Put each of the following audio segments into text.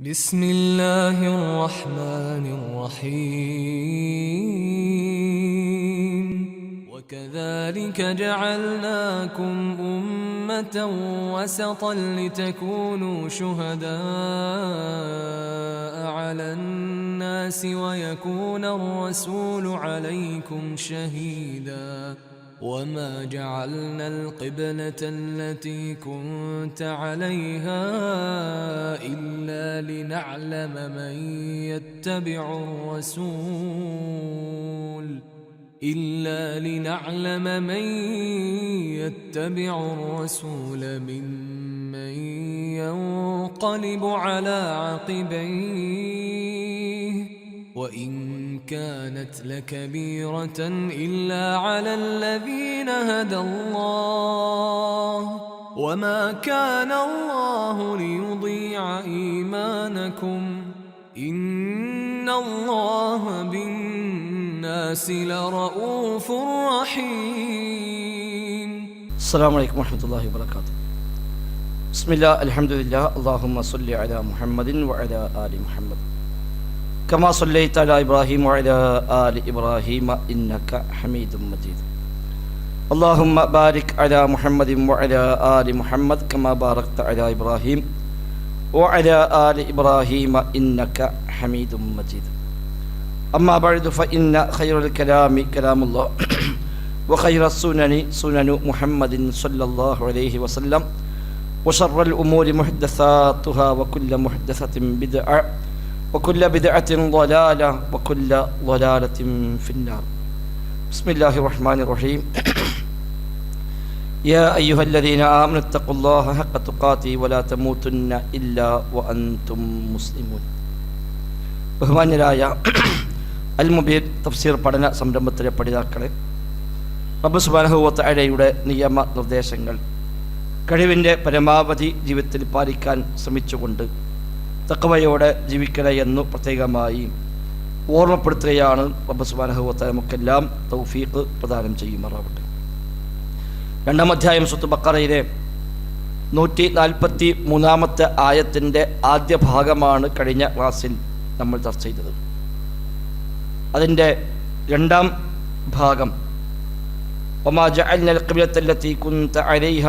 بسم الله الرحمن الرحيم. وكذلك جعلناكم أمة وسطا لتكونوا شهداء على الناس ويكون الرسول عليكم شهيداً. وما جعلنا القبلة التي كنت عليها إلا لنعلم من يتبع الرسول إلا لنعلم من يتبع الرسول ممن ينقلب على عقبيه وإن كانت لكبيرة إلا على الذين هدى الله وما كان الله ليضيع إيمانكم إن الله بالناس لرؤوف رحيم. السلام عليكم ورحمة الله وبركاته. بسم الله الحمد لله اللهم صل على محمد وعلى آل محمد. كما صليت على إبراهيم وعلى آل إبراهيم إنك حميد مجيد اللهم بارك على محمد وعلى آل محمد كما باركت على إبراهيم وعلى آل إبراهيم إنك حميد مجيد أما بعد فإن خير الكلام كلام الله وخير السنن سنن محمد صلى الله عليه وسلم وشر الأمور محدثاتها وكل محدثة بدعة وكل بدعة ضلالة وكل ضلالة في النار بسم الله الرحمن الرحيم يا أيها الذين آمنوا اتقوا الله حق تقاته ولا تموتن إلا وأنتم مسلمون ബഹുമാന്യരായ അൽ മുബീർ തഫ്സീർ പഠന സംരംഭത്തിലെ പഠിതാക്കളെ റബ്ബ് സുബാനഹുവത്തഴയുടെ നിയമ നിർദ്ദേശങ്ങൾ കഴിവിൻ്റെ പരമാവധി ജീവിതത്തിൽ പാലിക്കാൻ ശ്രമിച്ചുകൊണ്ട് തക്കവയോടെ ജീവിക്കണേ എന്നു പ്രത്യേകമായി ഓർമ്മപ്പെടുത്തുകയാണ് റബ്ബസുബാനഹുവത്ത നമുക്കെല്ലാം തൗഫീഖ് പ്രദാനം ചെയ്യുമാറാവട്ടെ. രണ്ടാം അധ്യായം സ്വത്ത് ബക്കറയിലെ നൂറ്റി നാൽപ്പത്തി മൂന്നാമത്തെ ആയത്തിന്റെ ആദ്യ ഭാഗമാണ് കഴിഞ്ഞ ക്ലാസ്സിൽ നമ്മൾ ചർച്ച ചെയ്തത്. അതിന്റെ രണ്ടാം ഭാഗം. ഒമാ ജഅൽനൽ ഖിബ്ലത്തല്ലത്തി കുന്ത അലൈഹ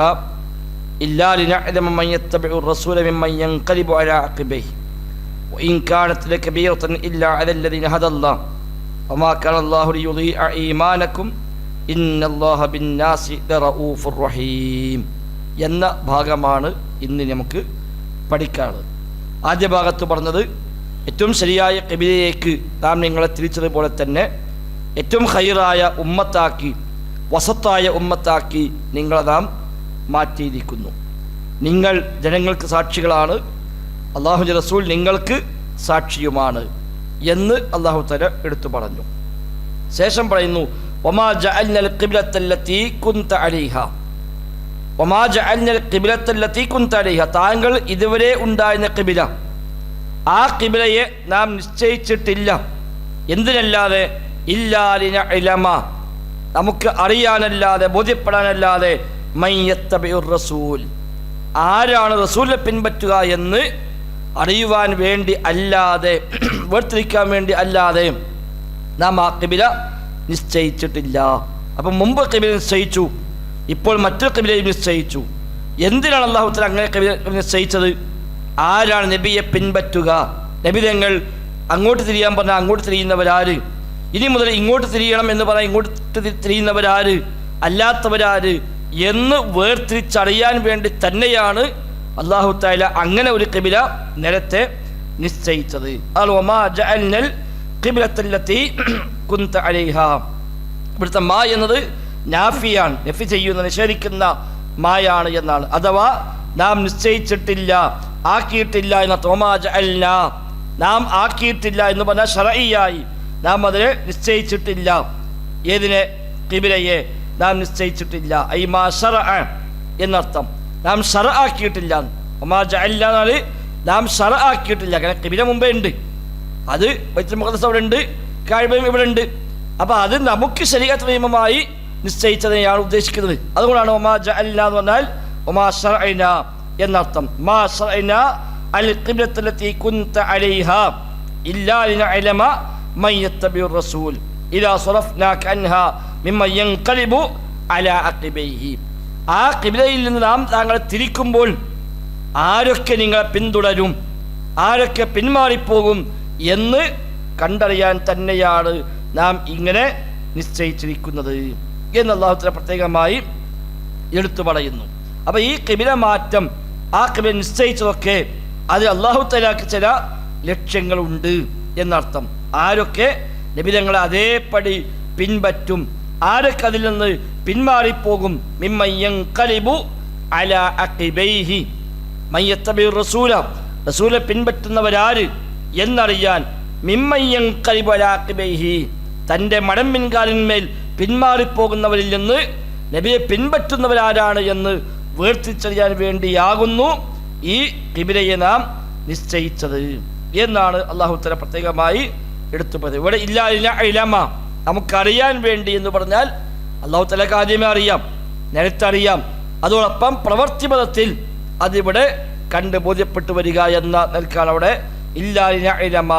إلا لنعلم من يتبع الرسول ممن ينقلب على عقبيه وإن كانت لكبيرة إلا على الذين هدى الله وما كان الله ليضيع إيمانكم إن الله بالناس لرؤوف رحيم എന്ന ഭാഗമാണ് ഇന്ന് നമുക്ക് പഠിക്കാനുള്ളത് ആദ്യ ഭാഗത്ത് പറഞ്ഞത് ഏറ്റവും ശരിയായ കബിലയിലേക്ക് നാം നിങ്ങളെ തിരിച്ചതുപോലെ തന്നെ ഏറ്റവും ഹൈറായ ഉമ്മത്താക്കി വസത്തായ ഉമ്മത്താക്കി നിങ്ങളെ നാം മാറ്റിയിരിക്കുന്നു. നിങ്ങൾ ജനങ്ങൾക്ക് സാക്ഷികളാണ്. അള്ളാഹു റസൂൽ നിങ്ങൾക്ക് സാക്ഷിയുമാണ് എന്ന് അള്ളാഹു തല എടുത്തു പറഞ്ഞു. ശേഷം പറയുന്നു താങ്കൾ ഇതുവരെ ഉണ്ടായിരുന്ന കിബില ആ കിബിലയെ നാം നിശ്ചയിച്ചിട്ടില്ല. എന്തിനല്ലാതെ? ഇല്ലാലിന നമുക്ക് അറിയാനല്ലാതെ ബോധ്യപ്പെടാനല്ലാതെ റസൂൽ. ആരാണ് റസൂലിനെ പിൻപറ്റുക എന്ന് അറിയുവാൻ വേണ്ടി അല്ലാതെ വേർതിരിക്കാൻ വേണ്ടി അല്ലാതെ നാം ആ കിബില നിശ്ചയിച്ചിട്ടില്ല. അപ്പം മുമ്പ് കിബില നിശ്ചയിച്ചു ഇപ്പോൾ മറ്റൊരു കബിലയും നിശ്ചയിച്ചു. എന്തിനാണ് അള്ളാഹുത്തല അങ്ങനെ കബില നിശ്ചയിച്ചത്? ആരാണ് നബിയെ പിൻപറ്റുക? നബി തങ്ങൾ അങ്ങോട്ട് തിരിയാൻ പറഞ്ഞാൽ അങ്ങോട്ട് തിരിയുന്നവരാര്? ഇനി മുതൽ ഇങ്ങോട്ട് തിരിയണം എന്ന് പറഞ്ഞാൽ ഇങ്ങോട്ട് തിരിയുന്നവരാര്? അല്ലാത്തവരാര്? എന്ന് വേർതിരിച്ചറിയാൻ വേണ്ടി തന്നെയാണ് അള്ളാഹു താല അങ്ങനെ ഒരു കിബില നേരത്തെ നിശ്ചയിച്ചത്. ഇവിടുത്തെ മാ എന്നത് നാഫിയാണ്. നഫി ചെയ്യുന്ന നിഷേധിക്കുന്ന മായാണ് എന്നാണ്. അഥവാ നാം നിശ്ചയിച്ചിട്ടില്ല ആക്കിയിട്ടില്ല എന്ന തോമാജ അല്ല നാം ആക്കിയിട്ടില്ല എന്ന് പറഞ്ഞാൽ ഷറയിയായി നാം അതിനെ നിശ്ചയിച്ചിട്ടില്ല. ഏതിനെ? കിബിലയെ നാം നിശ്ചയിച്ചിട്ടില്ല ഐ മാ ഷറ എന്നർത്ഥം നാം ഷറ ആക്കിയിട്ടില്ല ഒമാ ജഅൽന എന്നാൽ നാം ഷറ ആക്കിയിട്ടില്ല കാരണം കിബില മുമ്പേ ഉണ്ട് അത് വൈദ്യുതി മുഖദസ് അവിടെ ഉണ്ട് കാഴ്ബയും ഇവിടെ ഉണ്ട് അപ്പോൾ അത് നമുക്ക് ശരീരത്ത് നിയമമായി നിശ്ചയിച്ചതിനെയാണ് ഉദ്ദേശിക്കുന്നത് അതുകൊണ്ടാണ് ഒമാ ജഅൽന എന്ന് പറഞ്ഞാൽ ഒമാ ഷറഅന എന്നർത്ഥം മാ ഷറഅന القبلة التي كنت عليها إلا لنعلم من يتبع الرسول إذا صرفناك عنها മിമ്മയ്യങ്കലിബു അല അക്കിബൈഹി ആ കിബിലയിൽ നിന്ന് നാം താങ്കളെ തിരിക്കുമ്പോൾ ആരൊക്കെ നിങ്ങളെ പിന്തുടരും ആരൊക്കെ പിന്മാറിപ്പോകും എന്ന് കണ്ടറിയാൻ തന്നെയാണ് നാം ഇങ്ങനെ നിശ്ചയിച്ചിരിക്കുന്നത് എന്ന് അള്ളാഹുത്തിലെ പ്രത്യേകമായി എടുത്തു പറയുന്നു. അപ്പോൾ ഈ കിബില മാറ്റം ആ കിബില നിശ്ചയിച്ചതൊക്കെ അത് അള്ളാഹു ചില ലക്ഷ്യങ്ങളുണ്ട് എന്നർത്ഥം. ആരൊക്കെ? നബിതങ്ങളെ അതേപടി പിൻപറ്റും ആരൊക്കെ അതിൽ നിന്ന് പിന്മാറിപ്പോകും? റസൂല. റസൂലെ പിൻപറ്റുന്നവരാര് എന്നറിയാൻ മിമ്മയ്യൻ കലിബു തന്റെ മടം പിൻകാലിന്മേൽ പിന്മാറിപ്പോകുന്നവരിൽ നിന്ന് നബിയെ പിൻപറ്റുന്നവരാരാണ് എന്ന് വേർതിരിച്ചറിയാൻ വേണ്ടിയാകുന്നു ഈ കിബിലയെ നാം നിശ്ചയിച്ചത്. എന്നാണ് അള്ളാഹു പ്രത്യേകമായി എടുത്തു പറയുന്നത് ഇവിടെ ഇല്ല ഇലമ. നമുക്കറിയാൻ വേണ്ടി എന്ന് പറഞ്ഞാൽ അള്ളാഹു തലക്ക് അറിയാം നേരത്തെ അറിയാം അതോടൊപ്പം പ്രവർത്തിപഥത്തിൽ അതിവിടെ കണ്ട് ബോധ്യപ്പെട്ടു വരിക എന്ന നിൽക്കാണ് അവിടെ ഇല്ല ഇല്ല ഇലമ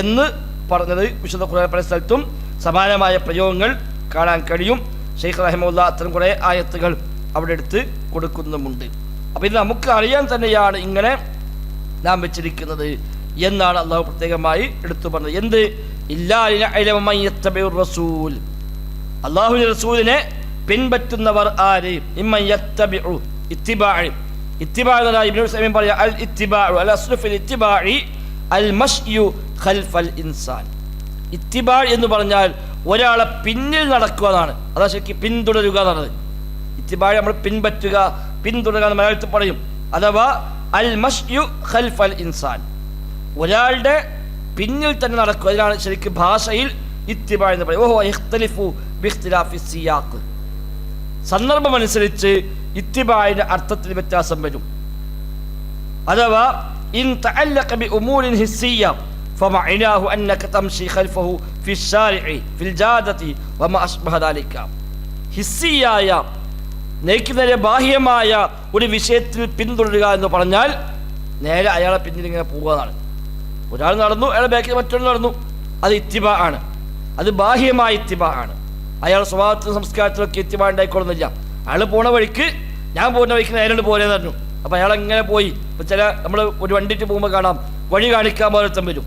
എന്ന് പറഞ്ഞത്. വിശുദ്ധ ഖുർആൻ പല സ്ഥലത്തും സമാനമായ പ്രയോഗങ്ങൾ കാണാൻ കഴിയും. ഷെയ്ഖ് റഹിമുല്ല അത്തരം കുറേ ആയത്തുകൾ അവിടെ എടുത്ത് കൊടുക്കുന്നുമുണ്ട്. അപ്പോൾ ഇത് നമുക്ക് അറിയാൻ തന്നെയാണ് ഇങ്ങനെ നാം വെച്ചിരിക്കുന്നത് എന്നാണ് അള്ളാഹു പ്രത്യേകമായി എടുത്തു പറഞ്ഞത്. എന്ത്? റസൂലിനെ പിൻപറ്റുന്നവർ ആര്? എന്ന് പറഞ്ഞാൽ ഒരാളെ പിന്നിൽ നടക്കുക എന്നാണ്. അതാ ശരിക്കും പിന്തുടരുക എന്നുള്ളത്. ഇത്തിബാഴ് നമ്മൾ പിൻപറ്റുക പിന്തുടരുക എന്ന് മലയാളത്തിൽ പറയും. അഥവാ അൽ മഷ് ഖൽഫ് അൽ ഇൻസാൻ. ഒരാളുടെ പിന്നിൽ തന്നെ നടക്കുക അതിനാണ് ശരിക്കും ഭാഷയിൽ ഇത്തിബാ എന്ന് പറയും ഓഹോ ഇഖ്തലിഫു ബിഖ്തിലാഫി സിയാഖ് സന്ദർഭമനുസരിച്ച് ഇത്തിബായുടെ അർത്ഥത്തിൽ വ്യത്യാസം വരും അഥവാ ഇൻ തഅല്ലഖ ബി ഉമൂരിൻ ഹിസ്സിയ്യ فمعناه أنك تمشي خلفه في الشارع في الجادة وما أشبه ذلك ഹിസ്സിയായ നേക്ക് നേരെ ബാഹ്യമായ ഒരു വിഷയത്തിൽ പിന്തുടരുക എന്ന് പറഞ്ഞാൽ നേരെ അയാളെ പിന്നിൽ ഇങ്ങനെ പോവുകയാണ് ഒരാൾ നടന്നു അയാൾ ബാക്കിൽ മറ്റൊരാൾ നടന്നു. അത് ഇത്തിബ ആണ്. അത് ബാഹ്യമായ ഇത്തിബ ആണ്. അയാൾ സ്വഭാവത്തിലും സംസ്കാരത്തിലൊക്കെ ഇത്തിബ ഉണ്ടായിക്കൊള്ളുന്നില്ല. അയാൾ പോണ വഴിക്ക് ഞാൻ പോകുന്ന വഴിക്ക് നേരിട്ട് പോലെ പറഞ്ഞു. അപ്പോൾ അയാൾ എങ്ങനെ പോയി. ഇപ്പം ചില നമ്മൾ ഒരു വണ്ടിയിട്ട് പോകുമ്പോൾ കാണാം വഴി കാണിക്കാൻ പോലത്തും വരും.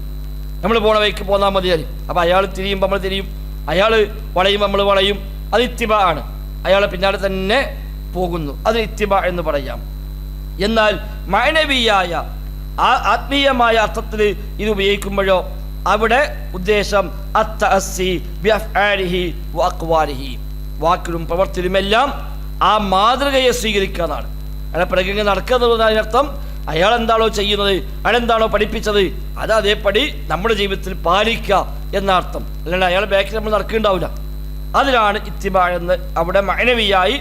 നമ്മൾ പോണ വഴിക്ക് പോന്നാൽ മതിയായി അപ്പോൾ അയാൾ തിരിയുമ്പോൾ നമ്മൾ തിരിയും. അയാൾ വളയും നമ്മൾ വളയും. അത് ഇത്തിബ ആണ്. അയാളെ പിന്നാലെ തന്നെ പോകുന്നു. അത് ഇത്തിബ എന്ന് പറയാം. എന്നാൽ മാനവീയായ ആ ആത്മീയമായ അർത്ഥത്തിൽ ഇത് ഉപയോഗിക്കുമ്പോഴോ അവിടെ ഉദ്ദേശം വാക്കിലും പ്രവർത്തിയിലുമെല്ലാം ആ മാതൃകയെ സ്വീകരിക്കാനാണ് അയാളെ പിറകെ നടക്കുക അതിനർത്ഥം. അയാൾ എന്താണോ ചെയ്യുന്നത് അയാൾ എന്താണോ പഠിപ്പിച്ചത് അത് അതേപടി നമ്മുടെ ജീവിതത്തിൽ പാലിക്കുക എന്നർത്ഥം അല്ലാണ്ട് അയാളെ ബാക്കിൽ നമ്മൾ നടക്കുന്നുണ്ടാവില്ല. അതിലാണ് ഇത്തിമ എന്ന് അവിടെ മൈനവിയായി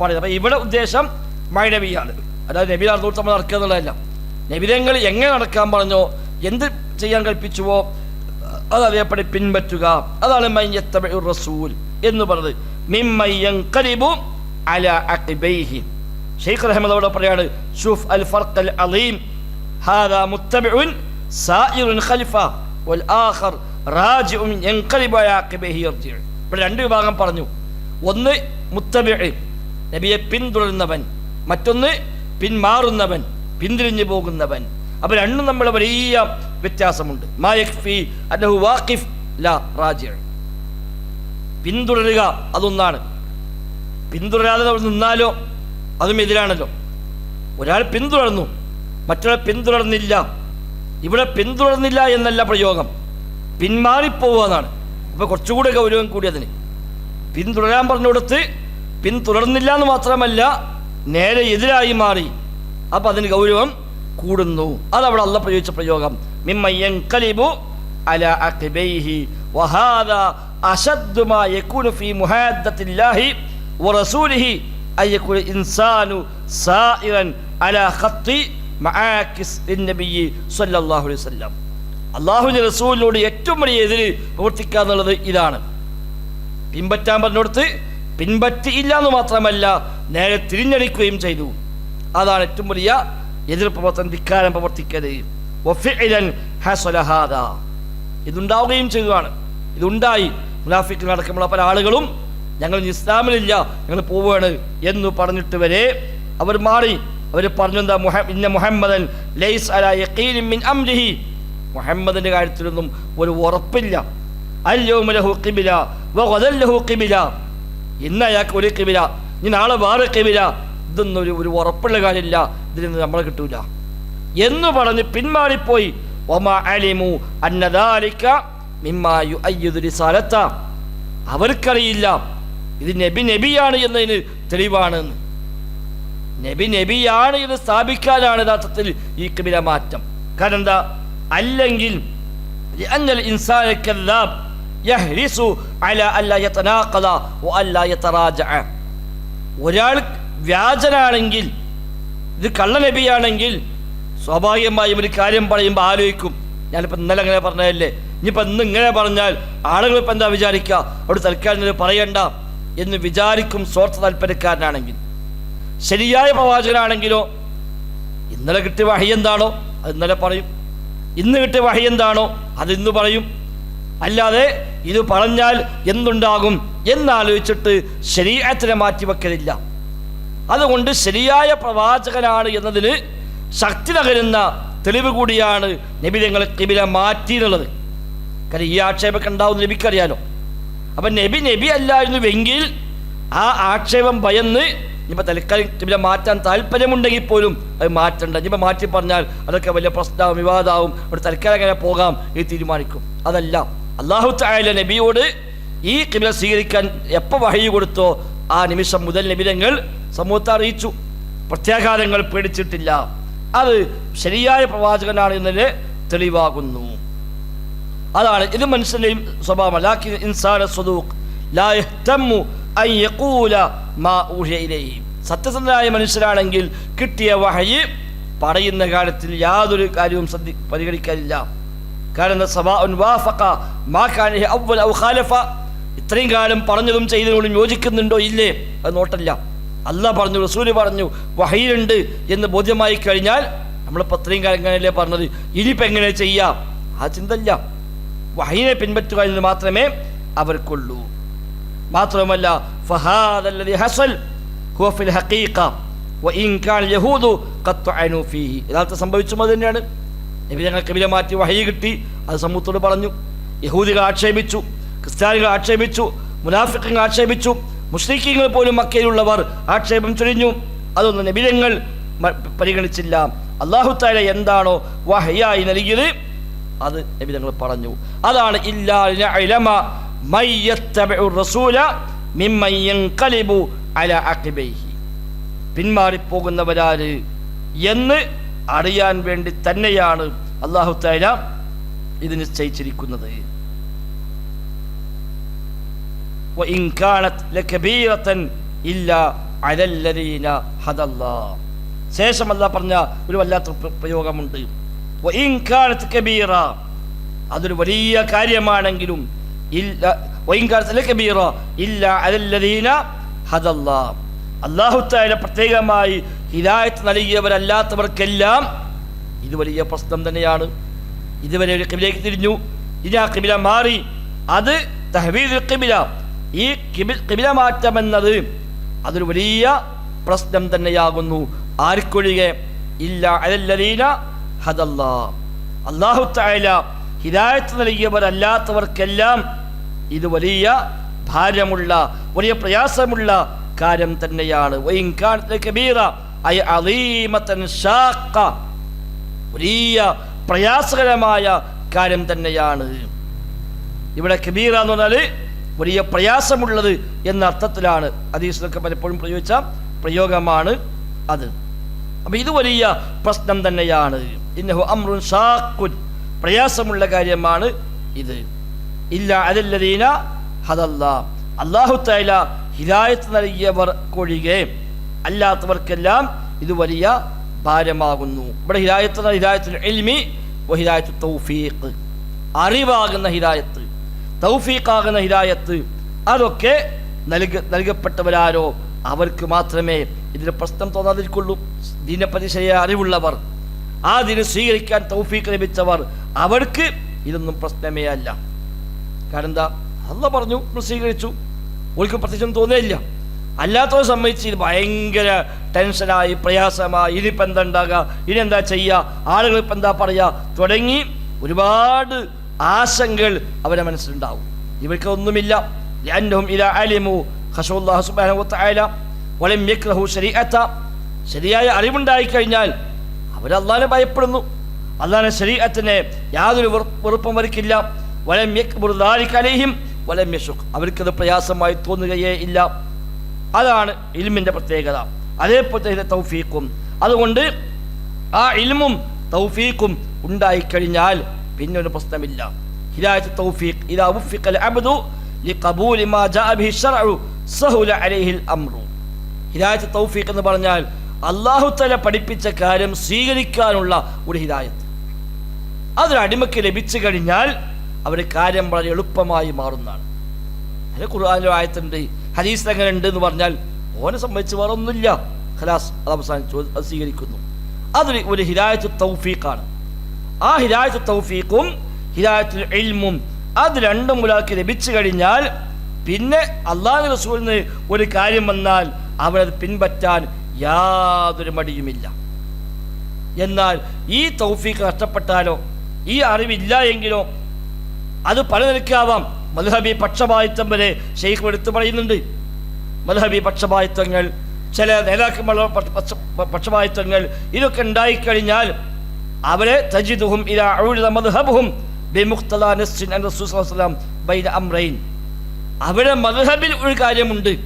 പറയുന്നത്. അപ്പം ഇവിടെ ഉദ്ദേശം മൈനവിയാണ്. അതായത് നബി നടന്നു നമ്മൾ നടക്കുക എന്നുള്ളതല്ല. നബിതങ്ങൾ എങ്ങനെ നടക്കാൻ പറഞ്ഞോ എന്ത് ചെയ്യാൻ കൽപ്പിച്ചുവോ അത് അതേപടി പിൻപറ്റുക. അതാണ് റസൂൽ എന്ന് പറഞ്ഞത്. ഷെയ്ഖ് റഹ്മദ് അവിടെ പറയാണ് അൽ അലീം ഹാദാ സായിറുൻ വൽ ആഖർ റാജിഉൻ യൻഖലിബു യർജിഉ. രണ്ട് വിഭാഗം പറഞ്ഞു. ഒന്ന് മുത്തബിഇ നബിയെ പിന്തുടരുന്നവൻ. മറ്റൊന്ന് പിന്മാറുന്നവൻ. പിന്തിരിഞ്ഞു പോകുന്നവൻ. അപ്പൊ രണ്ടും നമ്മൾ വലിയ വ്യത്യാസമുണ്ട്. പിന്തുടരുക അതൊന്നാണ്. പിന്തുടരാതെ നമ്മൾ നിന്നാലോ? അതും എതിരാണല്ലോ. ഒരാൾ പിന്തുടർന്നു മറ്റൊരാൾ പിന്തുടർന്നില്ല. ഇവിടെ പിന്തുടർന്നില്ല എന്നല്ല പ്രയോഗം. പിന്മാറിപ്പോവുക എന്നാണ്. അപ്പോൾ കുറച്ചുകൂടെ ഗൗരവം കൂടി അതിന്. പിന്തുടരാൻ പറഞ്ഞുകൊടുത്ത് പിന്തുടർന്നില്ല എന്ന് മാത്രമല്ല നേരെ എതിരായി മാറി. അപ്പം അതിന് ഗൗരവം കൂടുന്നു. അതവിടെ അല്ല പ്രയോഗിച്ച പ്രയോഗം. മിമ്മയ്യൻ കലിബു അല അഖിബൈഹി വഹാദ അശദ്ദു മാ യകൂനു ഫീ മുഹാദ്ദത്തില്ലാഹി വറസൂലിഹി അയ്യക്കുൽ ഇൻസാനു സായിറൻ അല ഖത്തി മആകിസ് നബി സല്ലല്ലാഹു അലൈഹി വസല്ലം. അള്ളാഹുവിന്റെ റസൂലിനോട് ഏറ്റവും വലിയ എതിര് പ്രവർത്തിക്കുക എന്നുള്ളത് ഇതാണ്. പിൻപറ്റാൻ പറഞ്ഞുകൊടുത്ത് പിൻപറ്റിയില്ല എന്ന് മാത്രമല്ല നേരെ തിരിഞ്ഞടിക്കുകയും ചെയ്തു. അതാണ് ഏറ്റവും വലിയ എതിർ പ്രവർത്തനം ധിക്കാരം പ്രവർത്തിക്കരുത്. ഇതുണ്ടാവുകയും ചെയ്യുകയാണ് ഇതുണ്ടായി. മുനാഫിക്കിൽ അടക്കമുള്ള പല ആളുകളും ഞങ്ങൾ ഇസ്ലാമിലില്ല ഞങ്ങൾ പോവുകയാണ് എന്ന് പറഞ്ഞിട്ട് വരെ അവർ മാറി. അവർ പറഞ്ഞു എന്താ? മുഹ ഇന്ന മുഹമ്മദൻ ലൈസ് അലാ മിൻ അംരിഹി. മുഹമ്മദിന്റെ കാര്യത്തിലൊന്നും ഒരു ഉറപ്പില്ല. അല്ലോ ലഹു വ ഇന്ന് അയാൾക്ക് ഒരു കിബില ഇനി നാളെ വേറെ കിബില ഇതൊന്നും ഒരു ഒരു ഉറപ്പുള്ള കാര്യമില്ല. ഇതിൽ നമ്മളെ കിട്ടൂല. എന്ന് പറഞ്ഞ് പിന്മാറിപ്പോയി. അലിമു അവർക്കറിയില്ല. ഇത് നബി നബിയാണ് എന്നതിന് തെളിവാണ് നബി നബിയാണ് ഇത് സ്ഥാപിക്കാനാണ് യഥാർത്ഥത്തിൽ ഈ കബില മാറ്റം. കാരണം എന്താ? അല്ലെങ്കിൽ ഒരാൾ വ്യാജനാണെങ്കിൽ ഇത് കള്ളനബിയാണെങ്കിൽ സ്വാഭാവികമായും ഒരു കാര്യം പറയുമ്പോൾ ആലോചിക്കും. ഞാനിപ്പോൾ ഇന്നലെ അങ്ങനെ പറഞ്ഞതല്ലേ? ഇനിയിപ്പോൾ ഇന്ന് ഇങ്ങനെ പറഞ്ഞാൽ ആളുകൾ ഇപ്പം എന്താ വിചാരിക്കുക അവിടെ തൽക്കാലം പറയണ്ട എന്ന് വിചാരിക്കും സ്വാർത്ഥ താല്പര്യക്കാരനാണെങ്കിൽ. ശരിയായ പ്രവാചകനാണെങ്കിലോ ഇന്നലെ കിട്ടിയ വഴി എന്താണോ അത് ഇന്നലെ പറയും. ഇന്ന് കിട്ടിയ വഴി എന്താണോ അത് ഇന്ന് പറയും. അല്ലാതെ ഇത് പറഞ്ഞാൽ എന്തുണ്ടാകും എന്നാലോചിച്ചിട്ട് ശരീരത്തിനെ മാറ്റിവെക്കലില്ല. അതുകൊണ്ട് ശരിയായ പ്രവാചകനാണ് എന്നതിന് ശക്തി നകരുന്ന തെളിവ് കൂടിയാണ് നബി ഞങ്ങൾ കിബില മാറ്റി എന്നുള്ളത് കാരണം ഈ ആക്ഷേപമൊക്കെ ഉണ്ടാവും നബിക്കറിയാലോ. അപ്പം നബി നബി അല്ലായിരുന്നുവെങ്കിൽ ആ ആക്ഷേപം ഭയന്ന് ഇപ്പം തൽക്കാലം കിബില മാറ്റാൻ താല്പര്യമുണ്ടെങ്കിൽ പോലും അത് മാറ്റണ്ട. ഇപ്പം മാറ്റി പറഞ്ഞാൽ അതൊക്കെ വലിയ പ്രശ്നമാവും വിവാദമാവും. അവിടെ തൽക്കാലം അങ്ങനെ പോകാം എന്ന് തീരുമാനിക്കും. അതല്ല. അള്ളാഹു തായാല നബിയോട് ഈ കിബില സ്വീകരിക്കാൻ എപ്പോൾ വഴി കൊടുത്തോ ആ നിമിഷം മുതൽ നബിതങ്ങൾ സമൂഹത്തെ അറിയിച്ചു. പ്രത്യാഘാതങ്ങൾ പേടിച്ചിട്ടില്ല. അത് ശരിയായ പ്രവാചകനാണ് എന്നതിന് തെളിവാകുന്നു. അതാണ് ഇത് മനുഷ്യന്റെയും സ്വഭാവം. ലാക്കിൻ ഇൻസാന സത്യസന്ധനായ മനുഷ്യരാണെങ്കിൽ കിട്ടിയ വഹയി പറയുന്ന കാര്യത്തിൽ യാതൊരു കാര്യവും ശ്രദ്ധി പരിഗണിക്കാനില്ല. കാരണം ഇത്രയും കാലം പറഞ്ഞതും ചെയ്തതിനോടും യോജിക്കുന്നുണ്ടോ? ഇല്ലേ? അത് നോട്ടല്ല. അല്ലാഹ് പറഞ്ഞു റസൂൽ പറഞ്ഞു വഹയിലുണ്ട് എന്ന് ബോധ്യമായി കഴിഞ്ഞാൽ നമ്മളിപ്പോൾ ഇത്രയും കാര്യങ്ങളല്ലേ പറഞ്ഞത്. ഇനിയിപ്പോൾ എങ്ങനെ ചെയ്യാം? ആ ചിന്തല്ല വഹയിനെ പിൻപറ്റുക എന്ന് മാത്രമേ അവർക്കുള്ളൂ. മാത്രമല്ല യഥാർത്ഥ സംഭവിച്ചും അത് തന്നെയാണ്. നബി ഞങ്ങൾക്ക് വില മാറ്റി വഹയി കിട്ടി അത് സമൂഹത്തോട് പറഞ്ഞു. യഹൂദികൾ ആക്ഷേപിച്ചു ക്രിസ്ത്യാനികൾ ആക്ഷേപിച്ചു മുനാഫിക്കങ്ങൾ ആക്ഷേപിച്ചു മുസ്ലിക്കീങ്ങൾ പോലും മക്കയിലുള്ളവർ ആക്ഷേപം ചൊരിഞ്ഞു. അതൊന്നും നബിതങ്ങൾ പരിഗണിച്ചില്ല. അള്ളാഹു താല എന്താണോ വഹയായി നൽകിയത് അത് നബി തങ്ങൾ പറഞ്ഞു. അതാണ് പിന്മാറിപ്പോകുന്നവരാര് എന്ന് അറിയാൻ വേണ്ടി തന്നെയാണ് അള്ളാഹു താല ഇത് നിശ്ചയിച്ചിരിക്കുന്നത്. وإن كانت لكبيرة إلا على الذين هدى الله ശേഷം അല്ല പറഞ്ഞ ഒരു വല്ലാത്ത പ്ര- പ്രയോഗമുണ്ട് وإن كانت كبيرة അതൊരു വലിയ കാര്യമാണെങ്കിലും ഇല്ല وإن كانت لكبيرة إلا على الذين هدى الله അള്ളാഹു താല പ്രത്യേകമായി ഹിദായത്ത് നൽകിയവരല്ലാത്തവർക്കെല്ലാം ഇത് വലിയ പ്രശ്നം തന്നെയാണ് ഇതുവരെ ഒരു കിബിലേക്ക് തിരിഞ്ഞു ഇനി ആ കിബില മാറി അത് തഹവീദ് കിബില ഈ കിബി കിബില മാറ്റം എന്നത് അതൊരു വലിയ പ്രശ്നം തന്നെയാകുന്നു. ആർക്കൊഴികെ ഇല്ല അലല്ലദീന ഹദല്ലാ. അള്ളാഹു തആല ഹിദായത്ത് നൽകിയവരല്ലാത്തവർക്കെല്ലാം ഇത് വലിയ ഭാരമുള്ള വലിയ പ്രയാസമുള്ള കാര്യം തന്നെയാണ്. വലിയ പ്രയാസകരമായ കാര്യം തന്നെയാണ്. ഇവിടെ കബീറ എന്ന് പറഞ്ഞാൽ വലിയ പ്രയാസമുള്ളത് എന്ന അർത്ഥത്തിലാണ് ഹദീസിലൊക്കെ പലപ്പോഴും പ്രയോഗിച്ച പ്രയോഗമാണ് അത്. അപ്പം ഇത് വലിയ പ്രശ്നം തന്നെയാണ്. ഇന്നഹു അമ്രുൻ സാക്കുൻ പ്രയാസമുള്ള കാര്യമാണ് ഇത്. ഇല്ല അതല്ലതീന ഹതല്ല അള്ളാഹു തൈല ഹിദായത്ത് നൽകിയവർ കൊഴികെ. അല്ലാത്തവർക്കെല്ലാം ഇത് വലിയ ഭാരമാകുന്നു. ഇവിടെ ഹിദായത്ത് ഹിദായത്തുൽ ഇൽമി ഹിദായത്ത് തൗഫീഖ്. അറിവാകുന്ന ഹിദായത്ത്. തൗഫീഖാകുന്ന ഹിദായത്ത് അതൊക്കെ നൽക നൽകപ്പെട്ടവരാരോ അവർക്ക് മാത്രമേ ഇതിന് പ്രശ്നം തോന്നാതിരിക്കുള്ളൂ. ദീനെപ്പറ്റി അറിവുള്ളവർ ആ ദിനം സ്വീകരിക്കാൻ തൗഫീഖ് ലഭിച്ചവർ അവർക്ക് ഇതൊന്നും പ്രശ്നമേ അല്ല. കാരണം എന്താ? അല്ല പറഞ്ഞു സ്വീകരിച്ചു. ഓൾക്ക് പ്രത്യേകിച്ചൊന്നും തോന്നിയില്ല. അല്ലാത്തവരെ സംബന്ധിച്ച് ഇത് ഭയങ്കര ടെൻഷനായി പ്രയാസമായി ഇനിയിപ്പോൾ എന്താ ഉണ്ടാകുക ഇനി എന്താ ചെയ്യുക ആളുകൾ ഇപ്പം എന്താ പറയുക തുടങ്ങി ഒരുപാട് ആശങ്കകൾ അവരുടെ മനസ്സിലുണ്ടാവും. ഇവർക്ക് ഒന്നുമില്ല ശരിയായ അറിവുണ്ടായി കഴിഞ്ഞാൽ അവർ അള്ളാനെ ഭയപ്പെടുന്നു. അള്ളാഹെ ശരീരത്തിന് യാതൊരു വെറുപ്പം അവർക്കില്ല. വലം അലൈഹിം. വലം അവർക്കത് പ്രയാസമായി തോന്നുകയേ ഇല്ല. അതാണ് ഇൽമിന്റെ പ്രത്യേകത. അതേപോലെ തന്നെ തൗഫീഖും. അതുകൊണ്ട് ആ ഇൽമും തൗഫീഖും ഉണ്ടായിക്കഴിഞ്ഞാൽ പിന്നെ ഒരു പ്രശ്നമില്ല തൗഫീഖ്. ഇദാ ഉഫിഖൽ ലിഖബൂലി മാ ജാഅ ബിഹി ശർഉ സഹുല അംറു ഹിദായത്ത് തൗഫീഖ് എന്ന് പറഞ്ഞാൽ അള്ളാഹു തല പഠിപ്പിച്ച കാര്യം സ്വീകരിക്കാനുള്ള ഒരു ഹിദായത്ത്. അതൊരു അടിമയ്ക്ക് ലഭിച്ചു കഴിഞ്ഞാൽ അവരുടെ കാര്യം വളരെ എളുപ്പമായി മാറുന്നതാണ്. അതിന് ഖുർആാനിലും ആയത്തുണ്ട് ഹദീസ് എങ്ങനെ ഉണ്ട് എന്ന് പറഞ്ഞാൽ ഓനെ സംബന്ധിച്ച് വേറെ ഒന്നുമില്ല ഖലാസ് അത് അവസാനിച്ചു സ്വീകരിക്കുന്നു. അതൊരു ഒരു ഹിദായത്ത് തൗഫീഖാണ്. ആ ഹിദായത്ത് തൗഫീഖും ഹിദായത്തുൽ ഇൽമും അത് രണ്ടും ഒരാൾക്ക് ലഭിച്ചു കഴിഞ്ഞാൽ പിന്നെ അള്ളാഹു റസൂലിന് ഒരു കാര്യം വന്നാൽ അവരത് പിൻപറ്റാൻ യാതൊരു മടിയുമില്ല. എന്നാൽ ഈ തൗഫീഖ് നഷ്ടപ്പെട്ടാലോ ഈ അറിവില്ല എങ്കിലോ അത് പല നിലക്കാവാം മധുഹബി പക്ഷപാതിത്വം വരെ ഷെയ്ഖ് എടുത്തു പറയുന്നുണ്ട്. മധുഹബി പക്ഷപാതിത്വങ്ങൾ ചില നേതാക്കന്മാരുടെ പക്ഷ- പക്ഷ- പക്ഷപാതിത്വങ്ങൾ ഇതൊക്കെ ഉണ്ടായിക്കഴിഞ്ഞാൽ അവരെ തജിദുഹും ഇലാ ബൈന അംറൈൻ. അവരുടെ മദ്ഹബിൽ ഒരു കാര്യമുണ്ട്.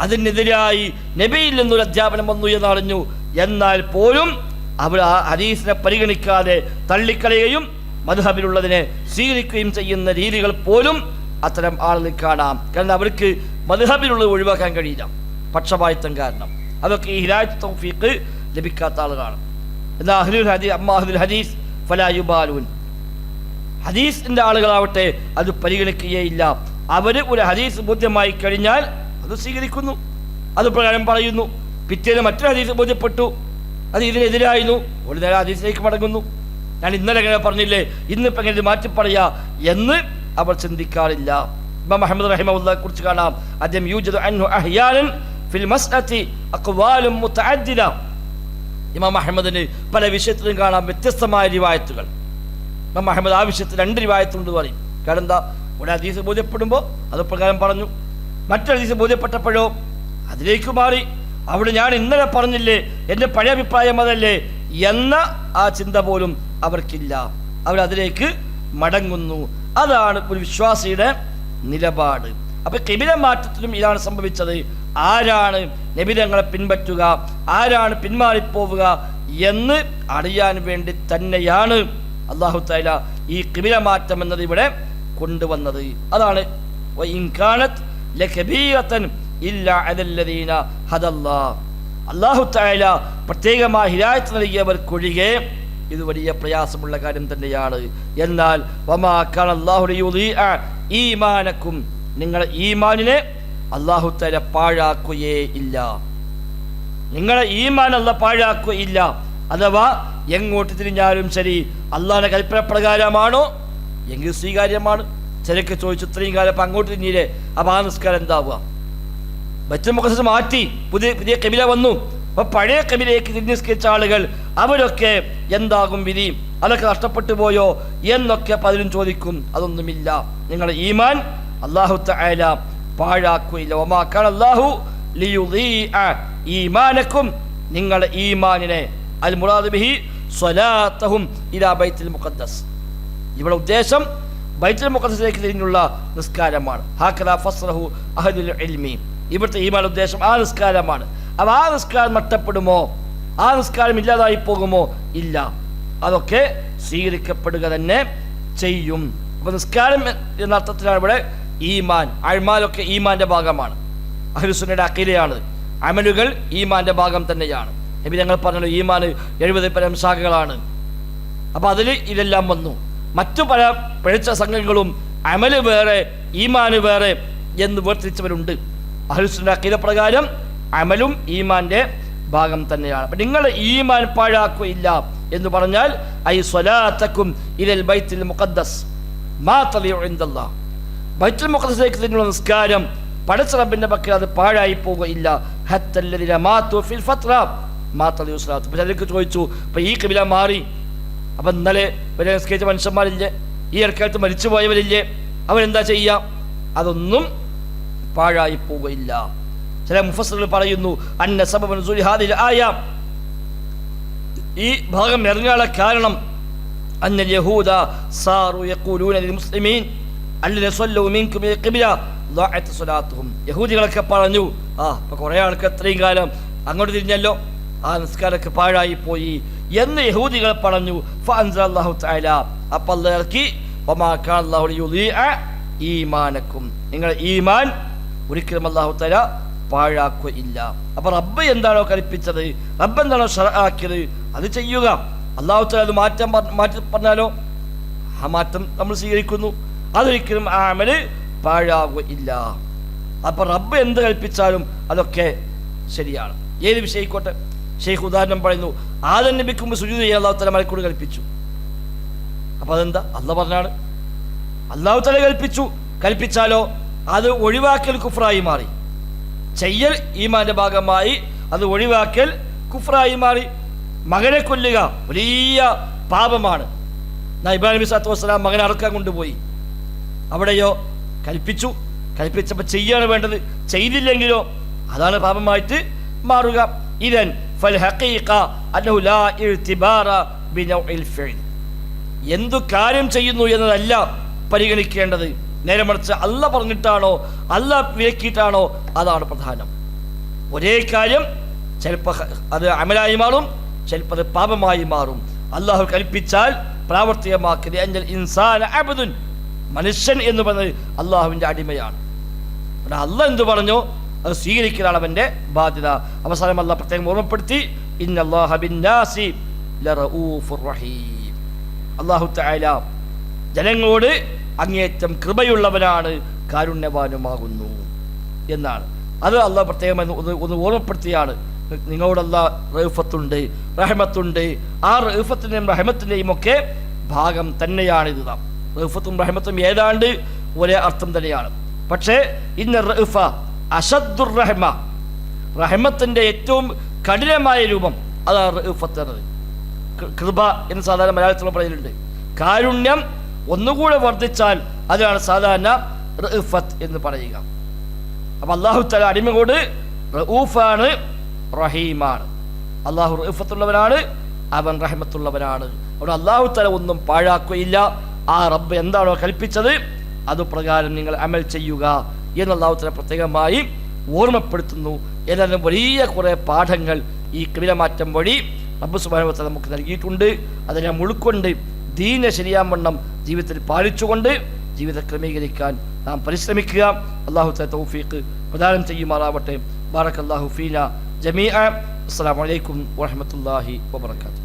അതിനെതിരായി നബിയിൽ നിന്നൊരു അധ്യാപനം വന്നു എന്നറിഞ്ഞു. എന്നാൽ പോലും അവർ ആ ഹദീസിനെ പരിഗണിക്കാതെ തള്ളിക്കളയുകയും മധുഹബിലുള്ളതിനെ സ്വീകരിക്കുകയും ചെയ്യുന്ന രീതികൾ പോലും അത്തരം ആളുകൾ കാണാം. കാരണം അവർക്ക് മധുഹബിലുള്ളത് ഒഴിവാക്കാൻ കഴിയില്ല. പക്ഷപാതിത്വം കാരണം. അതൊക്കെ ഈ ഹിദായത്ത് തൗഫീക്ക് ലഭിക്കാത്ത ആളുകളാണ്. ഹദീസ്? ഹദീസിന്റെ ആളുകളാവട്ടെ അത് പരിഗണിക്കുകയില്ല. അവർ ഒരു ഹദീസ് ബോധ്യമായി കഴിഞ്ഞാൽ അത് സ്വീകരിക്കുന്നു. അത് പ്രകാരം പറയുന്നു. പിറ്റേന്ന് മറ്റൊരു ഹദീസ് ബോധ്യപ്പെട്ടു. അത് ഇതിനെതിരായിരുന്നു. ഒരു നേരം ഹദീസിലേക്ക് മടങ്ങുന്നു. ഞാൻ ഇന്നലെ എങ്ങനെ പറഞ്ഞില്ലേ? ഇന്നിപ്പോൾ എങ്ങനെ ഇത് മാറ്റി പറയാ എന്ന് അവർ ചിന്തിക്കാറില്ല. ഇമാം മുഹമ്മദ് കുറിച്ച് കാണാം. അദ്ദേഹം അൻഹു ഫിൽ ഇമാം അഹമ്മദിന് പല വിഷയത്തിലും കാണാം വ്യത്യസ്തമായ റിവായത്തുകൾ ഇമാം അഹമ്മദ് ആ വിഷയത്തിൽ രണ്ട് റിവായത്തുണ്ട് പറയും. കാരണം എന്താ? ഒരു അതീസ് ബോധ്യപ്പെടുമ്പോൾ അത് പ്രകാരം പറഞ്ഞു. മറ്റൊരു ബോധ്യപ്പെട്ടപ്പോഴോ അതിലേക്ക് മാറി. അവിടെ ഞാൻ ഇന്നലെ പറഞ്ഞില്ലേ എന്റെ പഴയ അഭിപ്രായം അതല്ലേ എന്ന ആ ചിന്ത പോലും അവർക്കില്ല. അവരതിലേക്ക് മടങ്ങുന്നു. അതാണ് ഒരു വിശ്വാസിയുടെ നിലപാട്. അപ്പൊ കിബില മാറ്റത്തിലും ഇതാണ് സംഭവിച്ചത്. ആരാണ് നബിതങ്ങളെ പിൻപറ്റുക? ആരാണ് പിന്മാറിപ്പോവുക എന്ന് അറിയാൻ വേണ്ടി തന്നെയാണ് അള്ളാഹു താല ഈ കിമില മാറ്റം എന്നത് ഇവിടെ കൊണ്ടുവന്നത്. അതാണ് അള്ളാഹു താല പ്രത്യേകമായി ഹിരായത്ത് നൽകിയവർക്കൊഴികെ ഇത് വലിയ പ്രയാസമുള്ള കാര്യം തന്നെയാണ്. എന്നാൽ വമാ ലിയുദീഅ ഈമാനക്കും. നിങ്ങളെ ഈമാനിനെ അള്ളാഹു താല പാഴാക്കുകയേ ഇല്ല. നിങ്ങളെ ഈമാൻ അല്ല പാഴാക്കുകയില്ല. അഥവാ എങ്ങോട്ട് തിരിഞ്ഞാലും ശരി അള്ളാഹിന്റെ കൽപ്പന പ്രകാരമാണോ എങ്കിൽ സ്വീകാര്യമാണ്. ചിലക്ക് ചോദിച്ചു ഇത്രയും കാലം അപ്പം അങ്ങോട്ട് തിരിഞ്ഞില്ലേ അപ്പം ആ നിസ്കാരം എന്താവുക? ബച്ചമുഖസ് മാറ്റി പുതിയ പുതിയ കബില വന്നു. അപ്പൊ പഴയ കബിലേക്ക് തിരിഞ്ഞിസ്കരിച്ച ആളുകൾ അവരൊക്കെ എന്താകും വിധി? അതൊക്കെ നഷ്ടപ്പെട്ടു പോയോ? എന്നൊക്കെ പലരും ചോദിക്കും. അതൊന്നുമില്ല. നിങ്ങളുടെ ഈമാൻ അള്ളാഹു തആല പാഴാക്കുകയില്ല. ഒമാക്കാൻ അള്ളാഹു ഈമാനക്കും. നിങ്ങളുടെ ഈമാനിനെ അൽ മുറാദ് ബിഹി സ്വലാത്തഹും ഇലാ ബൈത്തുൽ മുഖദ്ദസ്. ഇവിടെ ഉദ്ദേശം ബൈത്തുൽ മുഖദ്ദസിലേക്ക് തിരിഞ്ഞുള്ള നിസ്കാരമാണ്. ഹാക്കദ ഫസ്റഹു അഹദുൽ ഇൽമി. ഇവിടുത്തെ ഈമാൻ ഉദ്ദേശം ആ നിസ്കാരമാണ്. അപ്പോൾ ആ നിസ്കാരം നഷ്ടപ്പെടുമോ? ആ നിസ്കാരം ഇല്ലാതായി പോകുമോ? ഇല്ല. അതൊക്കെ സ്വീകരിക്കപ്പെടുക തന്നെ ചെയ്യും. അപ്പോൾ നിസ്കാരം എന്ന അർത്ഥത്തിലാണ് ഇവിടെ ഈമാൻ അഴ്മാലൊക്കെ ഈമാന്റെ ഭാഗമാണ്. അഹ്ലുസുന്നയുടെ അക്കിലയാണ് അമലുകൾ ഈമാന്റെ ഭാഗം തന്നെയാണ്. നബി ഞങ്ങൾ പറഞ്ഞു ഈമാൻ എഴുപത് പരം ശാഖകളാണ് അപ്പോൾ അതിൽ ഇതെല്ലാം വന്നു. മറ്റു പല പിഴച്ച സംഘങ്ങളും അമൽ വേറെ ഈമാന് വേറെ എന്ന് വേർതിരിച്ചവരുണ്ട്. അഹ്ലുസുന്ന അക്കീത പ്രകാരം അമലും ഈമാന്റെ ഭാഗം തന്നെയാണ്. അപ്പൊ നിങ്ങൾ ഈമാൻ പാഴാക്കുകയില്ല എന്ന് പറഞ്ഞാൽ ഐ സ്വലാത്തക്കും ഇതൽ ബൈത്തിൽ മുഖദ്ദസ് മാ തലിയു ഇൻദല്ലാഹ്. ബൈത്തുൽ മുഖത്തേക്ക് തന്നെയുള്ള നിസ്കാരം. പടച്ച റബിന്റെ പക്കൽ അത് പാഴായി പോകുകയില്ല. ചോദിച്ചു അപ്പോൾ ഈ കബില മാറി? അപ്പം ഇന്നലെ വരെ നിസ്കരിച്ച മനുഷ്യന്മാരില്ലേ? ഈ ഇടക്കാലത്ത് മരിച്ചു പോയവരില്ലേ അവരെന്താ ചെയ്യുക അതൊന്നും പാഴായി പോവുകയില്ല ചില മുഫസറുകൾ പറയുന്നു അന്ന സബബൻ ആയ. ഈ ഭാഗം ഇറങ്ങാനുള്ള കാരണം അന്ന യഹൂദ സാറു ലിൽ മുസ്ലിമീൻ. യഹൂദികളൊക്കെ പറഞ്ഞു ആ ഇപ്പൊ കുറെ ആൾക്ക് എത്രയും കാലം അങ്ങോട്ട് തിരിഞ്ഞല്ലോ. ആ നിസ്കാരമൊക്കെ പാഴായി പോയി. എന്ന് യഹൂദികൾ പറഞ്ഞു അപ്പോൾ ഈമാനക്കും. നിങ്ങളുടെ ഈമാൻ ഒരിക്കലും അല്ലാഹു തആല പാഴാക്കുകയില്ല. അപ്പൊ റബ്ബ് എന്താണോ കൽപ്പിച്ചത് റബ്ബ് എന്താണോ ആക്കിയത് അത് ചെയ്യുക. അള്ളാഹു തആല അത് മാറ്റം മാറ്റി പറഞ്ഞാലോ? ആ മാറ്റം നമ്മൾ സ്വീകരിക്കുന്നു. അതൊരിക്കലും ആ അമൽ പാഴാകില്ല അപ്പൊ റബ്ബ് എന്ത് കൽപ്പിച്ചാലും അതൊക്കെ ശരിയാണ്. ഏത് വിഷയിക്കോട്ടെ ഷെയ്ഖ് ഉദാഹരണം പറയുന്നു ആദം നബിക്കുമ്പോൾ സുജൂദ് ചെയ്യാൻ അള്ളാഹു തല മലക്കൂട് കൽപ്പിച്ചു. അപ്പൊ അതെന്താ? അല്ല പറഞ്ഞാണ്. അള്ളാഹു തല കൽപ്പിച്ചു. കൽപ്പിച്ചാലോ? അത് ഒഴിവാക്കൽ കുഫ്രായി മാറി. ചെയ്യൽ ഈമാന്റെ ഭാഗമായി അത് ഒഴിവാക്കൽ കുഫ്രായി മാറി. മകനെ കൊല്ലുക വലിയ പാപമാണ്. നബി സാത്തു വസ്സലാം മകനെ അറക്കാൻ കൊണ്ടുപോയി. അവിടെയോ? കൽപ്പിച്ചു. കൽപ്പിച്ചപ്പോൾ ചെയ്യാണ് വേണ്ടത്. ചെയ്തില്ലെങ്കിലോ? അതാണ് പാപമായിട്ട് മാറുക. ഇതൻ എന്തു കാര്യം ചെയ്യുന്നു എന്നതല്ല പരിഗണിക്കേണ്ടത്. നേരെ മറിച്ച് അല്ല പറഞ്ഞിട്ടാണോ? അല്ല വിലക്കിയിട്ടാണോ? അതാണ് പ്രധാനം. ഒരേ കാര്യം ചിലപ്പോൾ അത് അമലായി മാറും ചിലപ്പോൾ അത് പാപമായി മാറും. അള്ളാഹു കൽപ്പിച്ചാൽ പ്രാവർത്തികമാക്കിയത് എന്റെ ഇൻസാൻ അബദുൻ മനുഷ്യൻ എന്ന് പറഞ്ഞത് അള്ളാഹുവിന്റെ അടിമയാണ്. അവിടെ അല്ല എന്ത് പറഞ്ഞു അത് സ്വീകരിക്കലാണ് അവന്റെ ബാധ്യത. അവസാനം അല്ല പ്രത്യേകം ഓർമ്മപ്പെടുത്തി അള്ളാഹു ജനങ്ങളോട് അങ്ങേറ്റം കൃപയുള്ളവനാണ് കാരുണ്യവാനുമാകുന്നു എന്നാണ്. അത് അള്ളാഹ് പ്രത്യേകം ഒന്ന് ഒന്ന് ഓർമ്മപ്പെടുത്തിയാണ്. നിങ്ങളോടല്ല റഹഫത്തുണ്ട് റഹമത്തുണ്ട്. ആ റഹഫത്തിന്റെയും റഹമത്തിന്റെയും ഒക്കെ ഭാഗം തന്നെയാണിത് നാം. റഹഫത്തും റഹ്മത്തും ഏതാണ്ട് ഒരേ അർത്ഥം തന്നെയാണ്. പക്ഷേ ഇന്ന് റഹ്ഫ അഷദ്ദുർ റഹ്മ റഹ്മത്തിന്റെ ഏറ്റവും കഠിനമായ രൂപം അതാണ് റഹ്ഫത്ത് എന്നത്. കൃപ എന്ന് സാധാരണ മലയാളത്തിൽ പറയലുണ്ട് കാരുണ്യം ഒന്നുകൂടെ വർദ്ധിച്ചാൽ അതാണ് സാധാരണ റഹ്ഫത്ത് എന്ന് പറയുക. അപ്പം അള്ളാഹു തല അടിമകോട് റഊഫാണ് റഹീമാണ്. അള്ളാഹു റഹ്ഫത്തുള്ളവനാണ് അവൻ റഹമത്തുള്ളവനാണ്. അവിടെ അള്ളാഹു തല ഒന്നും പാഴാക്കുകയില്ല. ആ റബ്ബ് എന്താണോ കൽപ്പിച്ചത് അതുപ്രകാരം നിങ്ങൾ അമൽ ചെയ്യുക എന്ന് അള്ളാഹു തല പ്രത്യേകമായി ഓർമ്മപ്പെടുത്തുന്നു. ഏതായാലും വലിയ കുറേ പാഠങ്ങൾ ഈ കവിലമാറ്റം വഴി റബ്ബ് സുബാനുവത്ത നമുക്ക് നൽകിയിട്ടുണ്ട്. അതിനെ ഉൾക്കൊണ്ട് ദീന ശരിയാവണ്ണം ജീവിതത്തിൽ പാലിച്ചുകൊണ്ട് ജീവിതം ക്രമീകരിക്കാൻ നാം പരിശ്രമിക്കുക. അള്ളാഹു തൗഫീഖ് പ്രദാനം ചെയ്യുമാറാവട്ടെ. ബാറക് അള്ളാഹു ഫീന ജമീഅ. അസ്സാം അലൈക്കും വറഹ്മത്തുള്ളാഹി വബറകാതുഹു.